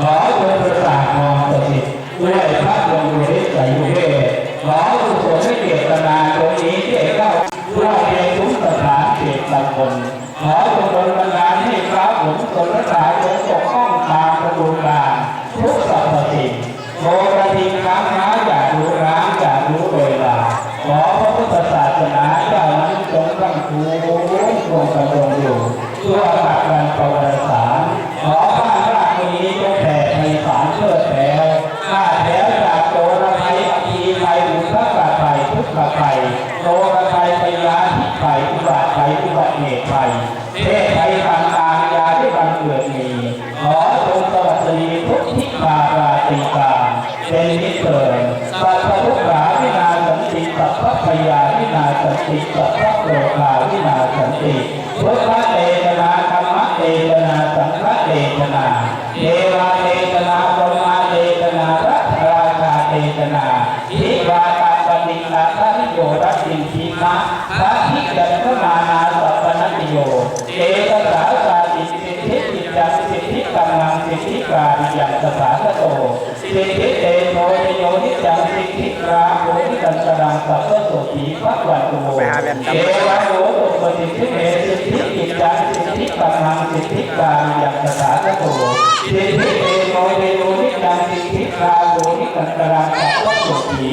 ขอจงประสาทมองสถิตด้วยพระดวงฤทธิ์ใจยุเวศขออุศลให้เจตนาตรงนี้ที่เข้าเพื่อเพียงทุกสถานเขตตำบลขอจงดลบันดาลให้พระผลสนสาจงปกป้องตามประตูการทุกสรรพสิ่งโมกทิงค้างน้าอยากรู้ร้างอยากรู้เวลาขอพระพุทธศาสนาเจ้านั้นจงตั้งคูคงกระดงอยู่ทั่วปักรันประวัติศาสตร์ขอบ้านราชนี้จงแผ่ไพศาลเชิดแถวข้าแถวจากโตระไทยอภีไทยอุทกะไทยทุ กขะไทยโตระไทยพยาธิไทยอุบัติไทยอุบัติเหตุไทยเทศไทยทางอายาที่บังเกิดมีขอจงสวัสดีทุกทิพาราตีกาเป็นนิเกิดสัพพทุกขาวินาสันติสัพพพยาวินาสันติสัพพโลกาวินาสันติพุทธเตนาธรรมเตนา โกรัตติทีมะพระพิจันทมานาสัพนติโย เอตสาสาติสิทธิจิจังสิทธิกำลังสิทธิการิยังสถาคโตสิทธิเตโมโยนิจังสิทธิ ราโยนิกันตรังสัพพะโสถีพระวันตุโมเอวะโยตุปฏิทิเมสิทธิจิจังสิทธิกังนังสิทธิกาลิยังสถาคโตสิทธิเตโชยโยนิจังสิทธิกราโยนิกันตรังสัพพะโสถี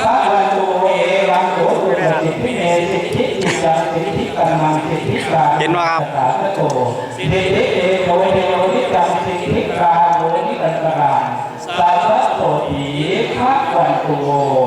พระวันตุโมเอวังโยตุปฏิทิเมสิทธิจิจังสิทธิกังนังสิทธิกาลิเห็นไหมครับสาธุโตสิทธิเอโยเทโยนิจังสิทธิกาโยนิ กั